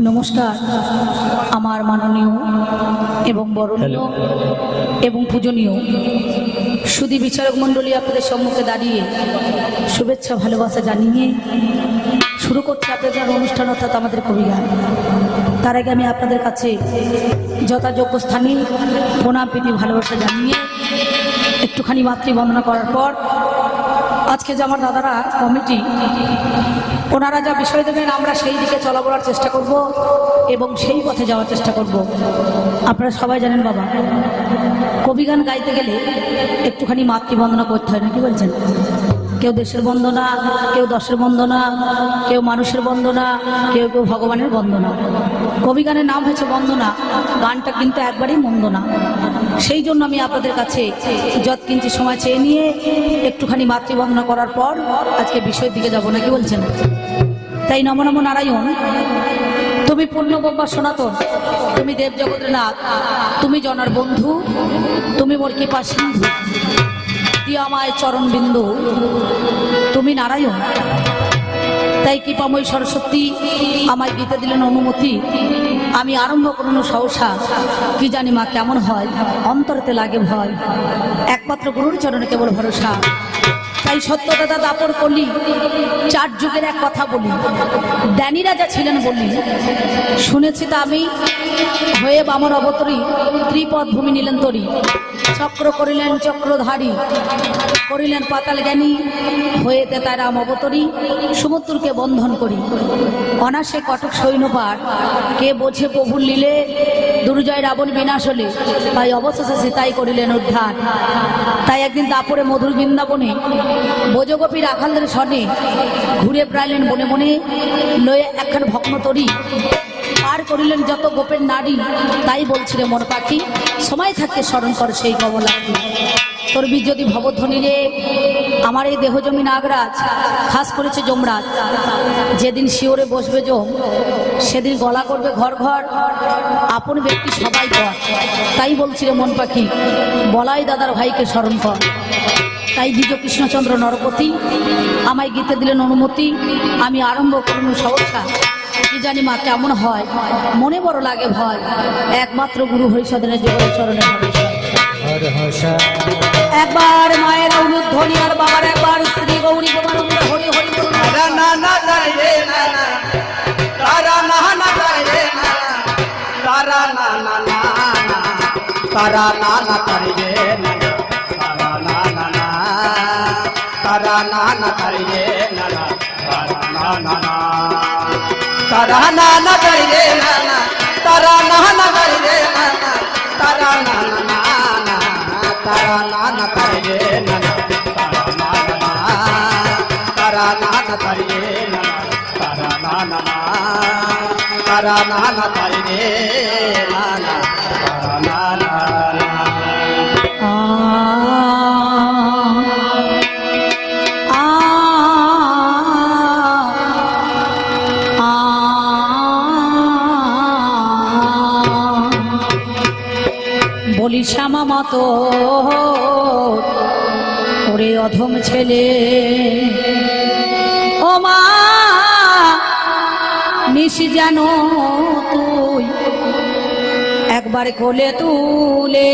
নমস্কার। আমার মাননীয় এবং বরণীয় এবং পূজনীয় সুদী বিচারক মণ্ডলী আপনাদের সম্মুখে দাঁড়িয়ে শুভেচ্ছা ভালোবাসা জানিয়ে শুরু করছে আপনাদের অনুষ্ঠান অর্থাৎ আমাদের কবিগান তার আগে আমি আপনাদের কাছে যথাযোগ্য স্থানে প্রণাম প্রীতি ভালোবাসা জানিয়ে একটুখানি মাতৃবন্দনা করার পর আজকে যে আমার দাদারা কমিটি, ওনারা যা বিষয় দেবেন, আমরা সেই দিকে চলা বলার চেষ্টা করব এবং সেই পথে যাওয়ার চেষ্টা করব। আপনারা সবাই জানেন বাবা কবিগান গাইতে গেলে একটুখানি মাতৃবন্দনা করতে হয় না, কি বলছেন? কেউ দেশের বন্দনা, কেউ দশের বন্দনা, কেউ মানুষের বন্দনা, কেউ কেউ ভগবানের বন্দনা। কবিগানের নাম হয়েছে বন্দনা, গানটা কিন্তু একবারেই মন্দ না সেই জন্য আমি আপনাদের কাছে যত কিঞ্চি সময় চেয়ে নিয়ে একটুখানি মাতৃবন্দনা করার পর আজকে বিষয়ের দিকে যাব, নাকি বলছেন? তাই নম নম নারায়ণ। তুমি পূর্ণব্রহ্মা সনাতন, তুমি দেব জগতের তুমি জনার বন্ধু, তুমি মোর কৃপা সিন্ধু, দিয়ে আমায় চরণ বিন্দু। তুমি নারায়ণ। তাই কৃপাময় সরস্বতী, আমায় দিতে দিলেন অনুমতি। আমি আরম্ভ করুন সহসা। কি জানি মা কেমন হয়, অন্তরতে লাগে ভয়। একমাত্র গুরুর চরণে কেবল ভরসা। তাই সত্যদাদা দাপর করলি চার যুগের এক কথা বলি। ড্যানি রাজা ছিলেন বলি। শুনেছি তা আমি। হয়ে বামর অবতরী, ত্রিপদ ভূমি নিলেন তরি। চক্র করিলেন চক্রধারী। করিলেন পাতাল জ্ঞানী হয়েতে তারাম অবতরী সমুদ্রকে বন্ধন করি। অনাসে কটক সৈন্যপাঠ কে বোঝে প্রভুর লীলে, দুর্জয় রাবণ বিনাশ হলে, তাই অবশেষে সে তাই করিলেন উদ্ধার। তাই একদিন দাপরে মধুর বৃন্দাবনে বোজগোপী রাখালদের সনে, ঘুরে প্রাইলেন বনে বনে, লয়ে একখান ভগ্ন তরি পার করিলেন যত গোপের নারী, তাই বলছিলে মন পাখি, সময় থাকতে স্মরণ কর সেই কমলাকে। তোর যদি ভবধ্বনি রে, আমার এই দেহজমি নাগরাজ, খাস করেছে যমরাজ। যেদিন শিওরে বসবে যম সেদিন গলা করবে ঘর ঘর, আপন ব্যক্তি সবাই কর। তাই বলছিলে মন পাখি, বলাই দাদার ভাইকে স্মরণ কর। তাই দ্বিজ কৃষ্ণচন্দ্র নরপতি, আমায় গীতে দিলেন অনুমতি, আমি আরম্ভ করুন সহসা। কি জানি মা কেমন হয় মনে বড় লাগে ভয় একমাত্র গুরু হরিষদনের চরণে হসা একবার মায়ের অনুধ্বনি আর বাবার একবার শ্রী গৌরী হরি না না তারে না না তারা না না তারে না না তারা না না না না তারা না না তারে না না তারা না না না তারা না না তারে রে না না তারা না না না তারা না না তারে রে না না তারা না না তারে রে না না তারা না না না না তারা না না তারে বলি শ্যামা মতো ওরে অধম ছেলে। ও মা, নিশি জানো তুই একবার কোলে তুলে।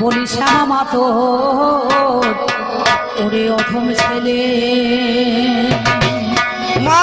বলি শ্যামা মাতো ওরে অধম ছেলে। মা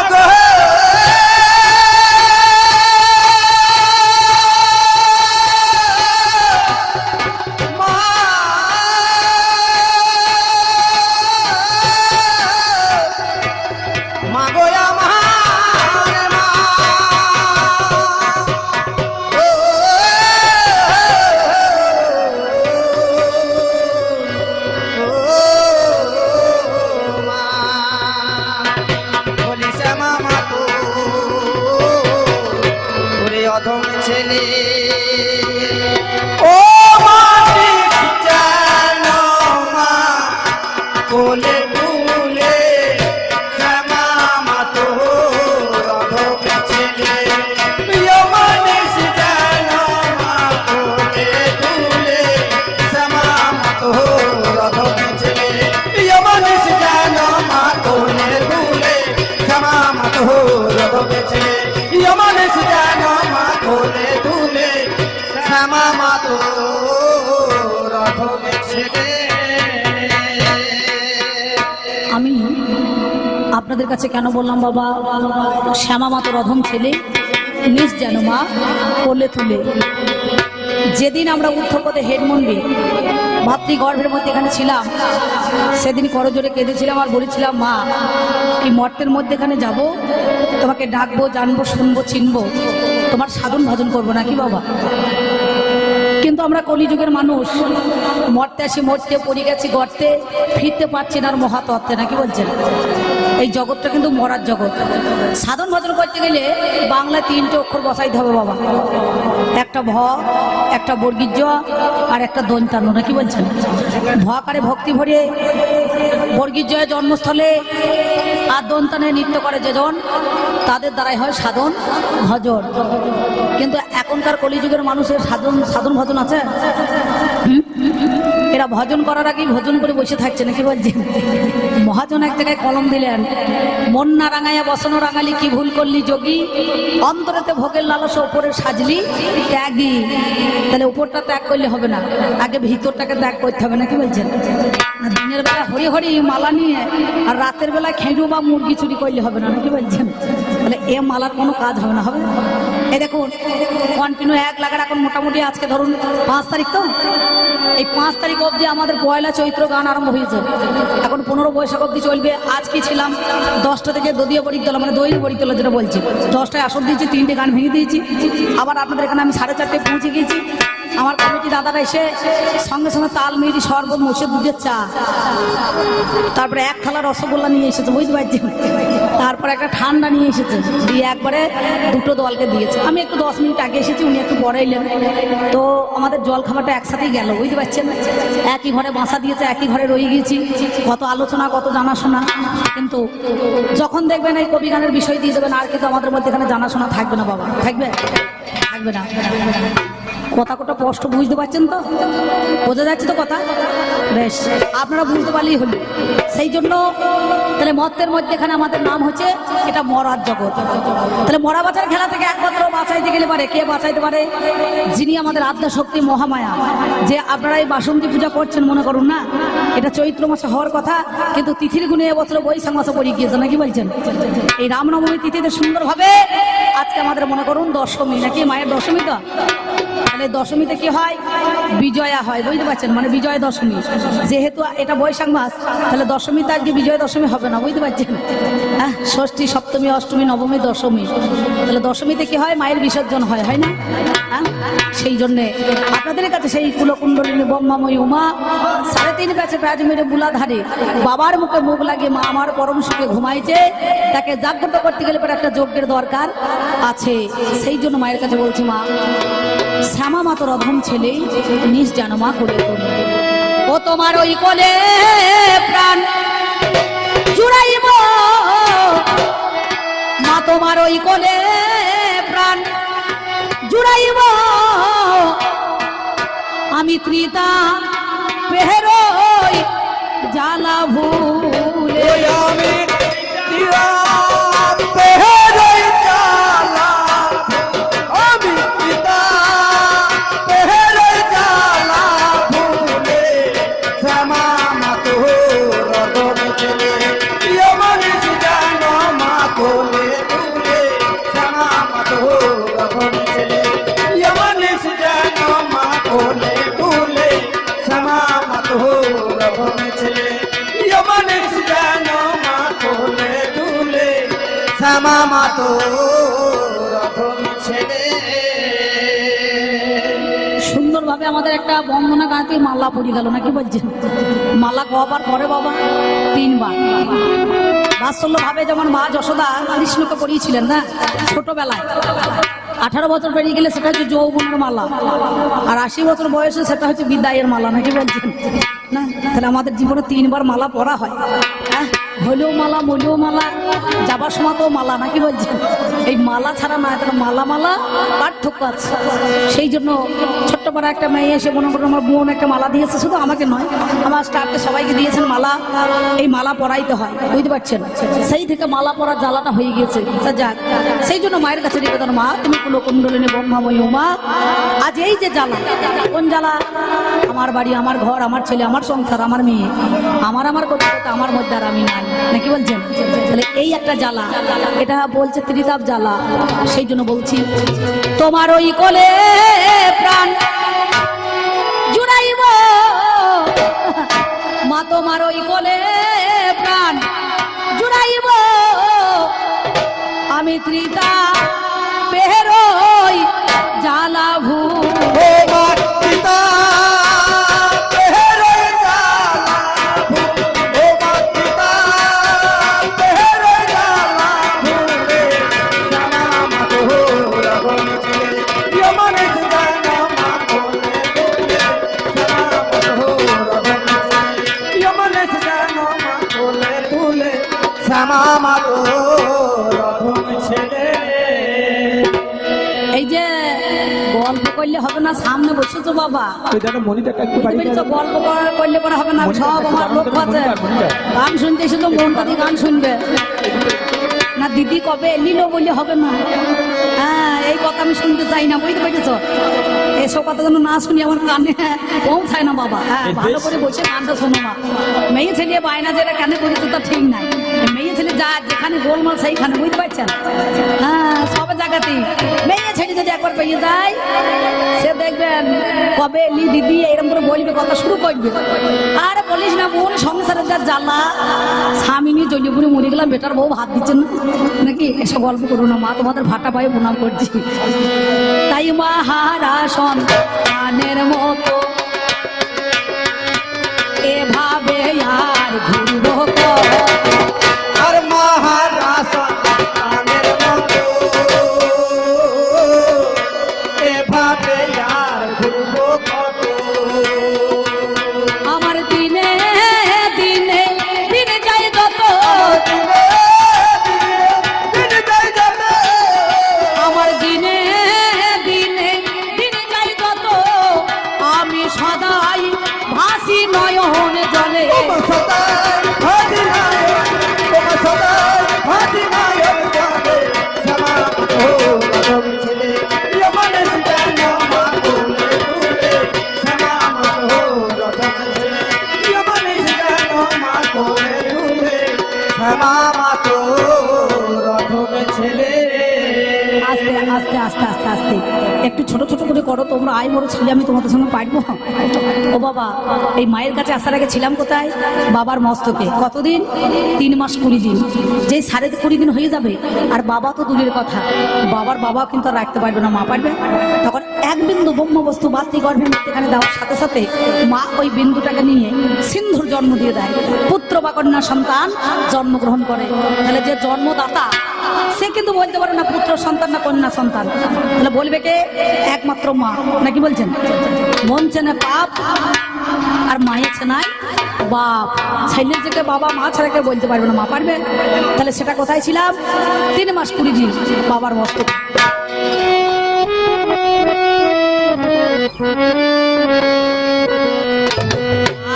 আপনাদের কাছে কেন বললাম, বাবা? শ্যামা মাতো রধম ছেলে, নিজ যেন মা, কোলে তুলে। যেদিন আমরা উত্থপদে হেড মন্দির মাতৃগর্ভের মধ্যে এখানে ছিলাম, সেদিন করজোরে কেঁদেছিলাম আর বলেছিলাম, মা, এই মর্তের মধ্যে এখানে যাব, তোমাকে ডাকবো, জানব, শুনব, চিনবো। তোমার সাধন ভজন করব নাকি, বাবা? কিন্তু আমরা কলিযুগের মানুষ, মরতে আসি, মরতে পড়ে গেছি গর্তে, ফিরতে পারছি না আর মহাতত্ত্বে, নাকি বলছেন? এই জগৎটা কিন্তু মরার জগৎ। সাধন ভজন করতে গেলে বাংলায় তিনটে অক্ষর বসাইতে হবে বাবা। একটা ভ, একটা বর্গীর জ আর একটা দৈন্তান্ন, নাকি বলছেন? ভকারে ভক্তি ভরে বর্গীর জয় জন্মস্থলে আর দন্তানে নৃত্য করে যেজন, তাদের দ্বারাই হয় সাধন ভজন। কিন্তু এখনকার কলিযুগের মানুষের সাধন সাধন ভজন আছে? এরা ভজন করার আগেই ভজন করে বসে থাকছে নাকি বলছেন মহাজন এক জায়গায় কলম দিলেন, মন না রাঙাইয়া বসানো রাঙালি, কি ভুল করলি যোগী? অন্তরেতে ভোগের লালসা উপরে সাজলি, ত্যাগী। তাহলে উপরটা ত্যাগ করলে হবে না, আগে ভিতরটাকে ত্যাগ করতে হবে নাকি বলছেন দিনের বেলা হরি হরি মালা নিয়ে, আর রাতের বেলা খেঁড়ু বা মুরগি চুরি করলে হবে না নাকি বলছেন তাহলে এ মালার কোনো কাজ হবে না, হবে এই দেখুন কন্টিনিউ এক লাখের এখন মোটামুটি আজকে ধরুন পাঁচ তারিখ তো? এই পাঁচ তারিখ অবধি আমাদের পয়লা চৈত্র গান আরম্ভ হয়েছে। এখন পনেরো বৈশাখ অবধি চলবে। আজকে ছিলাম দশটা থেকে দদীয় পরীক্ষা মানে দৈনিক পরীক্ষা যেটা বলছি। দশটায় আসর দিয়েছি, তিনটে গান ভেঙে দিয়েছি। আবার আপনাদের এখানে আমি সাড়ে চারটে পৌঁছে গিয়েছি। আমার কমিটি দাদারা এসে সঙ্গে সঙ্গে তাল মিরি, শরবত মুসে দুধের চা, তারপরে এক থালা রসগোল্লা নিয়ে এসেছে, বুঝতে পারছি? তারপরে একটা ঠান্ডা নিয়ে এসেছে, দিয়ে একবারে দুটো দলকে দিয়েছে। আমি একটু দশ মিনিট আগে এসেছি, উনি একটু পরে এলেন। তো আমাদের জল খাবারটা একসাথেই গেল, বুঝতে পারছেন? একই ঘরে বাসা দিয়েছে, একই ঘরে রয়ে গিয়েছি। কত আলোচনা, কত জানাশোনা। কিন্তু যখন দেখবেন এই কবি গানের বিষয় দিয়ে দেবেন, আর কিন্তু আমাদের মধ্যে এখানে জানাশোনা থাকবে না, বাবা। থাকবে? থাকবে না। কথা কটা স্পষ্ট, বুঝতে পারছেন তো? বোঝা যাচ্ছে তো কথা? বেশ, আপনারা বুঝতে পারলেই হলো। সেই জন্য তাহলে মত্তের মধ্যে এখানে আমাদের নাম হচ্ছে এটা মরার জগৎ। তাহলে মরা বাঁচার খেলা থেকে একমাত্র বাঁচাইতে গেলে পারে? কে বাঁচাইতে পারে? যিনি আমাদের আদ্যা শক্তি মহামায়া। যে আপনারা এই বাসন্তী পূজা করছেন, মনে করুন না? এটা চৈত্র মাসে হওয়ার কথা, কিন্তু তিথির গুণে এবছর বৈশাখ মাসে পড়ে গিয়েছে, নাকি বলছেন? এই রামনবমী তিথিতে সুন্দরভাবে আজকে আমাদের মনে করুন দশমী, নাকি মায়ের দশমী তো? তাহলে দশমীতে কি হয়? বিজয়া হয়, বুঝতে পারছেন? মানে বিজয় দশমী। যেহেতু এটা বৈশাখ মাস, তাহলে দশমীতে আজকে বিজয় দশমী হবে না, বুঝতে পারছেন? হ্যাঁ ষষ্ঠী, সপ্তমী, অষ্টমী, নবমী, দশমী। তাহলে দশমীতে কি হয়? মায়ের বিসর্জন হয় হয় না? হ্যাঁ সেই জন্যে আপনাদের কাছে সেই কুলকুণ্ডলিনী, ব্রহ্মাময়ী, উমা, সাড়ে তিন কাছে প্যাজ মেরে বুলাধারে বাবার মুখে মুখ লাগিয়ে মা আমার পরম সুখে ঘুমাইছে, তাকে জাগ্রত করতে গেলে পরে একটা যজ্ঞের দরকার আছে। সেই জন্য মায়ের কাছে বলছি, মা শ্যামা মাতর অধম ছেলে, নিজ জানো মা করে ও তোমার ওই কোলে প্রাণ। জুড়াইব। মা তোমার ওই কোলে প্রাণ। জুড়াইব। আমি ত্রিতা পেহরই জ্বালা ভুলে। আমি দিরাত সুন্দরভাবে আমাদের একটা বন্দনা গাঁতে মালা পড়ে গেল নাকি বলছেন? মালা কবার পরে বাবা, তিনবার। ভাবে যেমন মা যশোদা কৃষ্ণকে পড়িয়েছিলেন না? ছোটবেলায়। আঠারো বছর পেরিয়ে গেলে সেটা হচ্ছে যৌবনের মালা। আর আশি বছর বয়সে সেটা হচ্ছে বিদায়ের মালা, নাকি বলছেন? না? তাহলে আমাদের জীবনে তিনবার মালা পরা হ্যাঁ। হলেও মালা মলেও মালা যাবার সময় তো মালা নাকি বলছেন? এই মালা ছাড়া না তাহলে মালা মালা পার্থক্য আছে। সেই জন্য ছোট্ট পাড়া একটা মেয়ে এসে মনে করুন আমার বোন একটা মালা দিয়েছে, শুধু আমাকে নয়, আমার স্টাফকে সবাইকে দিয়েছেন মালা। এই মালা পরাইতে হয়, বুঝতে পারছেন? সেই থেকে মালা পরার জ্বালাটা হয়ে গিয়েছে। যাক, সেই জন্য মায়ের কাছে নিবেদন, মা, তুমি কুলো কুণ্ডলিনী ব্রহ্মাময়ী মা, আজ এই যে জ্বালা, কোন জ্বালা? আমার বাড়ি, আমার ঘর, আমার ছেলে, আমার সংসার, আমার মেয়ে, আমার আমার করতে আমার মধ্যে আর আমি নাই। নাকি বলছেন? তাহলে এই একটা জ্বালা, এটা বলছে ত্রিতাপ জ্বালা। সেই জন্য বলছি, তোমার ওই কোলে প্রাণ জুড়াইব। মা, তোমার ওই কোলে প্রাণ জুড়াইব। আমি ত্রিতা পেহরই, জ্বালা ভূ বাবা। তুই জানো মনিটারটা একটু বুঝতে বাড়ি পেরেছ? গল্প করলে পরে হবে না। সব আমার লক্ষ্য আছে। গান শুনতে এসেছ মনটা দিয়ে গান শুনবে। দিদি কবে? এলিলো বললে হবে না হ্যাঁ এই কথা আমি শুনতে চাই না বুঝতে পেরেছ? এসব কথা যেন না শুনি আমার কানে পৌঁছায় না বাবা। হ্যাঁ ভালো করে বসে গানটা শোনো মা। মেয়ে ছেলে বায়না যেটা কেন করেছে তা ঠিক নাই। মেয়ে ছেলে যা যেখানে গোলমাল সেইখানে বুঝতে পারছেন? হ্যাঁ সব জায়গাতেই মেয়ে ছেলে যদি একবার পেয়ে যায় সে দেখবেন কবে এলি দিদি এরকম করে বলবে কথা শুরু করবে। আর বলিস না বোন সংসারের যা জ্বালা স্বামী নিয়ে জলিপুরে মরে গেলাম বেটার বউ ভাত দিচ্ছেন না। নাকি? এসব গল্প করো না, মা, তোমাদের ভাটা পায়ে প্রণাম করছি। তাই মা, হারা সন্তানের মতো একটু ছোট ছোট করে করো, তোমরা আয় বড় ছেলে, আমি তোমাদের সঙ্গে পারব। ও বাবা, এই মায়ের কাছে আসার আগে ছিলাম কোথায়? বাবার মস্তকে। কতদিন? তিন মাস কুড়ি দিন। যেই সাড়ে কুড়ি দিন হয়ে যাবে, আর বাবা তো দূরের কথা। বাবার বাবা কিন্তু আর রাখতে পারবে না, মা পারবে তখন এক বিন্দু ব্রহ্ম বস্তু বাস্তি গর্ভের মধ্যেখানে দেওয়ার সাথে সাথে মা ওই বিন্দুটাকে নিয়ে সিন্ধুর জন্ম দিয়ে দেয়। পুত্র বা কন্যা সন্তান জন্মগ্রহণ করে। তাহলে যে জন্মদাতা, সে কিন্তু বলতে পারে না পুত্র সন্তান না কন্যা সন্তান। তাহলে বলবে কে? একমাত্র মা। নাকি বলছেন? মন চেনে পাপ আর মায়ের চেনায় বাপ। ছেলের থেকে বাবা মা ছাড়া কেউ বলতে পারবে না, মা পারবে। তাহলে সেটা কোথায় ছিলাম? তিন মাস কুড়ি দিন বাবার মস্তক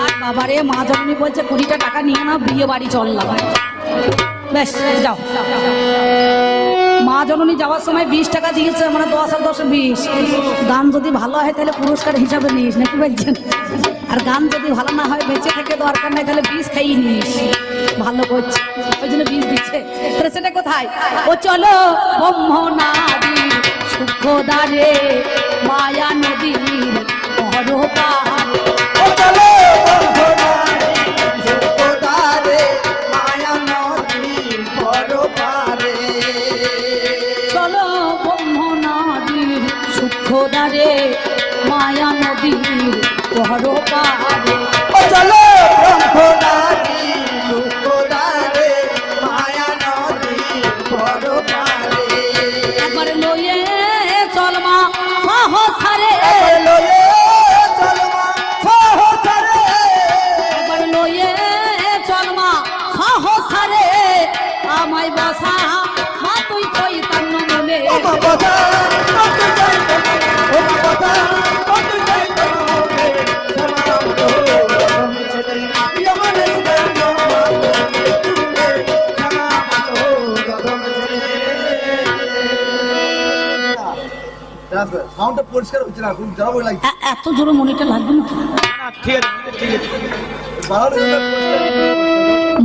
আর বাবারে, মা জননী বলছে কুড়িটা টাকা নিয়ে না বিয়ে বাড়ি চললাম। বেশ, যাও। মা জননী যাওয়ার সময় বিশ টাকা দিয়েছে মানে দশ আর দশ বিশ। গান যদি ভালো হয়, তাহলে পুরস্কার হিসাবে নিস, নাকি বলছেন? আর গান যদি ভালো না হয়, বেঁচে থেকে দরকার নাই, তাহলে বিষ খাইয়ে নিস। ভালো করছে, ওই জন্য বিষ দিচ্ছে। তাহলে সেটা কোথায়? ও চলো ব্রহ্মনারী সুখদারে মায়া নদীর পর জানো মা তুমি সমাম তো রমি ছেলে সাউন্ডটা পরিষ্কার হচ্ছে না খুব এত জোরে মনিটা লাগবে না তো? ঠিক আছে ঠিক আছে। বাড়ানো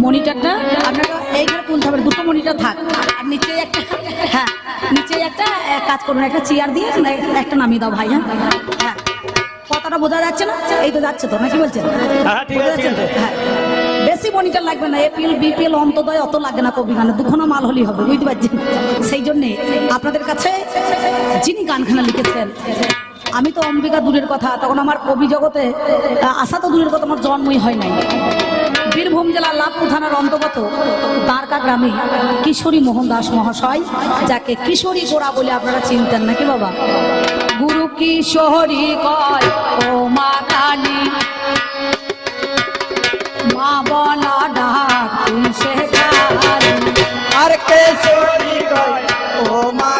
মনিটরটা এইখানে তুলতে হবে দুটো মনিটর থাক। আর নিচে একটা হ্যাঁ নিচে একটা এক কাজ করুন একটা চেয়ার দিয়ে একটা নামিয়ে দাও ভাই হ্যাঁ। হ্যাঁ। কথাটা বোঝা যাচ্ছে না? এই তো যাচ্ছে তো নাকি বলছেন? হ্যাঁ। হ্যাঁ। বেশি মনিটর লাগবে না এপিএল বিপিএল অন্তদয় অত লাগে না কবি গানে দুখানা মাল হলেই হবে বুঝতে পারছেন? সেই জন্যে আপনাদের কাছে যিনি গানখানা লিখেছেন আমি তো অম্বিকা দূরের কথা, তখন আমার কবি জগতে আশা তো দূরের কথা, আমার জন্মই হয় নাই। বীরভূম জেলার লাভপুর থানার অন্তর্গত দ্বারকা গ্রামে কিশোরী মোহন দাস মহাশয়, যাকে কিশোরী গোড়া বলে আপনারা চিনতেন নাকি বাবা? গুরু কিশোরী কয়, ও মা কালী মা বলা ডাক আর গয় ও মা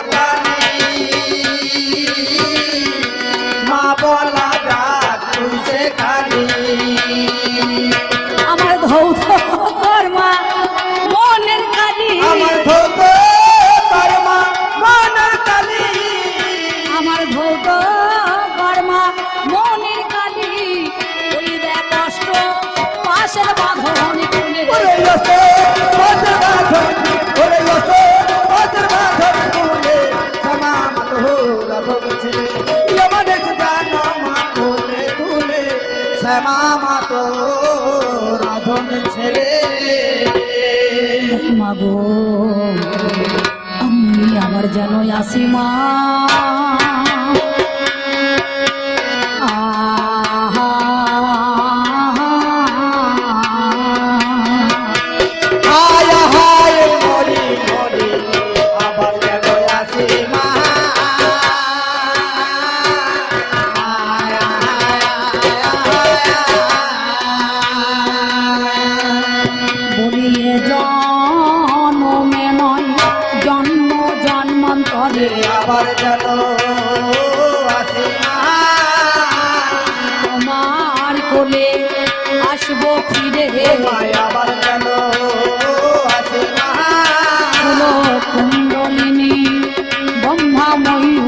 পাশের বাঁধন খুলে। ওরে লসো ওদের বাঁধন ওরে লসো ওদের বাঁধন বলে সমা মধুরা ভগছে আমাদের জানো মা বলে তুলে। শ্যামা মাতো রাধন ছেড়ে মাগো আমি আমার যেন আসি মা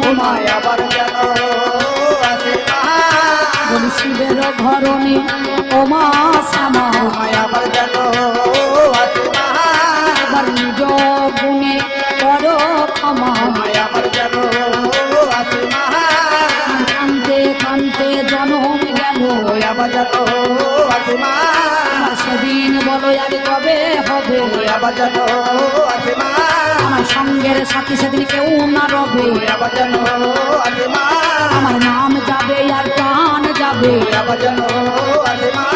আবার কেন শিবের ঘরণী ওমা শ্যামা আবার কেন আবার নিজ গুণে করো ক্ষমা। আবার কেন কান্তে কান্তে জনম গেল। আবার কেন সেদিন বলো আর কবে হবে? আবার কেন আমার সঙ্গের সাথী সেদিন কেউ না রবে। আমার নাম যাবে আর যাবে। কেন মা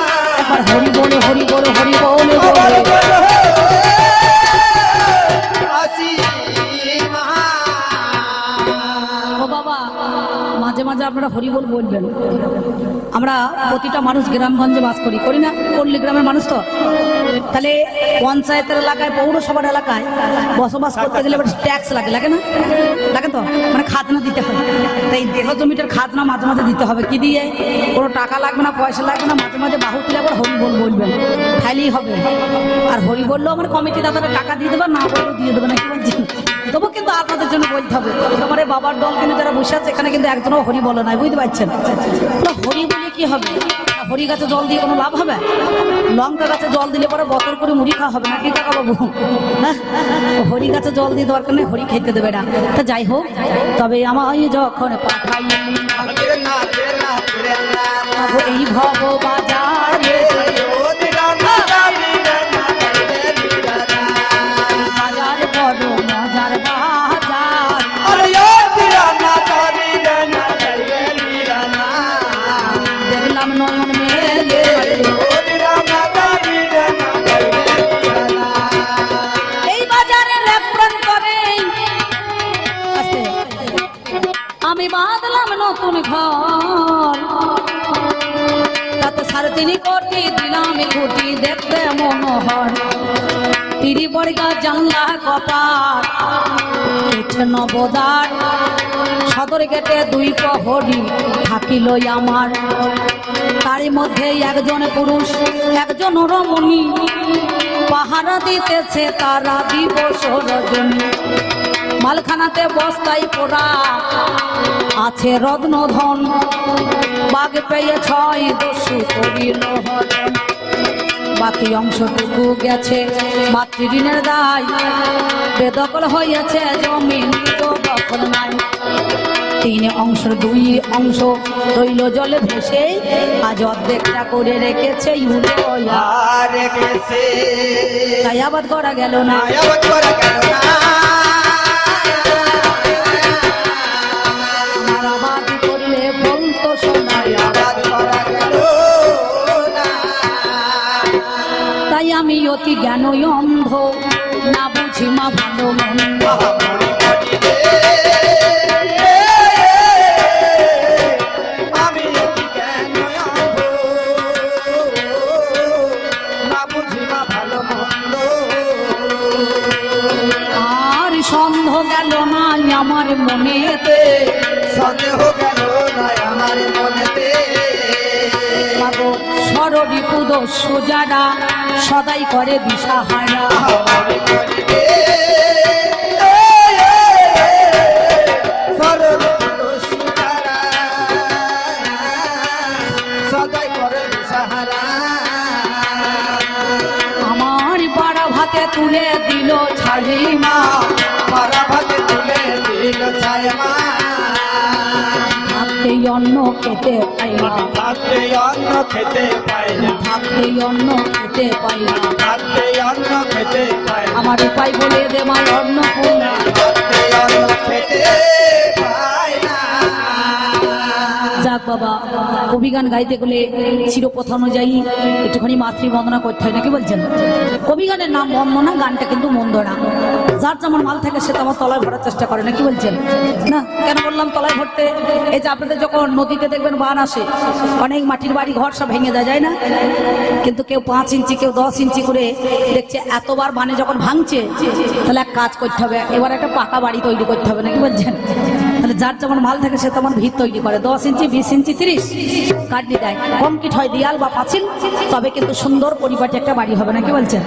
একবার হরি বলে হরি বলে হরি বলে বলে। আপনারা হরি বল বলবেন। আমরা প্রতিটা মানুষ গ্রামগঞ্জে বাস করি করি না? পল্লী গ্রামের মানুষ তো। তাহলে পঞ্চায়েতের এলাকায়, পৌরসভার এলাকায় বসবাস করতে গেলে ট্যাক্স লাগে লাগে না? লাগে তো? মানে খাজনা দিতে হয়। তাই দেহ জমিটার খাজনা মাঝে মাঝে দিতে হবে। কি দিয়ে? কোনো টাকা লাগবে না, পয়সা লাগবে না, মাঝে মাঝে বাহু তুলে আবার হরি বল বলবেন। খাইলেই হবে। আর হরি বললেও আমার কমিটি দাদারা টাকা দিয়ে দেবে, না বললেও দিয়ে দেবে না কি বলছেন তবু কিন্তু আপনাদের জন্য বলতে হবে আমার বাবার দল কিন্তু যারা বসে আছে এখানে কিন্তু একজনও হরি বলে নাই বুঝতে পারছেন? হরি বলে কি হবে? হরি গাছে জল দিয়ে কোনো লাভ হবে? লঙ্কা গাছে জল দিলে পরে বতর করে মুড়ি খাওয়া হবে না কি কাকা বাবু হ্যাঁ? হরি গাছে জল দিয়ে দরকার নেই হরি খেতে দেবে না। তা যাই হোক তবে আমায় যখন পাঠাই এই ভব বাজার তাতে সাড়ে কোটি দিলাম কোটি দেখতে মনোহর। তিরি বর্গা জানলা কপাট নবদার সদর গেটে দুই প্রহরী থাকিল আমার। তারই মধ্যে একজন পুরুষ, একজন রমণী। পাহারা দিতেছে তারা দিবস রজনী। মালখানাতে বস্তায় পোড়া। আছে রত্নধন বাঘ পেয়ে ছয় দস্যু করিল বাকি অংশটুকু গেছে মাতৃঋণের দায়। বেদখল হয়েছে জমি দখল নাই। তিন অংশ দুই অংশ রইল জলে ভেসে। আজ অর্ধেকটা করে রেখেছে তাই আবাদ করা গেল না। আবাদ করা গেল না। তাই আমি অতি জ্ঞান অন্ধ না বুঝি মা ভালো মন্দ। মনেতে সন্দেহ গেল নয় আমার মনেতে। মাগো সররিপুদ সোজারা সদাই করে দিশাহারা। আমার পাড়া ভাতে তুলে দিল ছাড়ি মা অন্ন খেতে পাই না। অন্ন খেতে পাই না। অন্ন খেতে পাই না। অন্ন খেতে পাই আমার উপায় বলে দে মার অন্ন পূর্ণা পাই অন্ন খেতে বাবা, কবি গান গাইতে গেলে চিরপথ অনুযায়ী একটুখানি মাতৃ বন্দনা করতে হয় না কি বলছেন? কবি গানের নাম বন্দনা গানটা কিন্তু মন্দ না। যার যেমন মাল থাকে, সে তেমন তলায় ভরার চেষ্টা করে না কি বলছেন? না, কেন বললাম তলায় ভরতে? এই যে আপনাদের যখন নদীতে দেখবেন বান আসে, অনেক মাটির বাড়ি ঘর সব ভেঙে দেওয়া যায় না? কিন্তু কেউ পাঁচ ইঞ্চি, কেউ দশ ইঞ্চি করে দেখছে, এতবার বানে যখন ভাঙছে, তাহলে এক কাজ করতে হবে, এবার একটা পাকা বাড়ি তৈরি করতে হবে না কি বলছেন? তাহলে যার যেমন মাল থাকে, সে তেমন ভিত তৈরি করে, দশ ইঞ্চি, বিশ ইঞ্চি তিরিশ কাটলি দেয় কি হয় দিয়াল বা পাঁচিল, তবে কিন্তু সুন্দর পরিপাটি একটা বাড়ি হবে না কি বলছেন?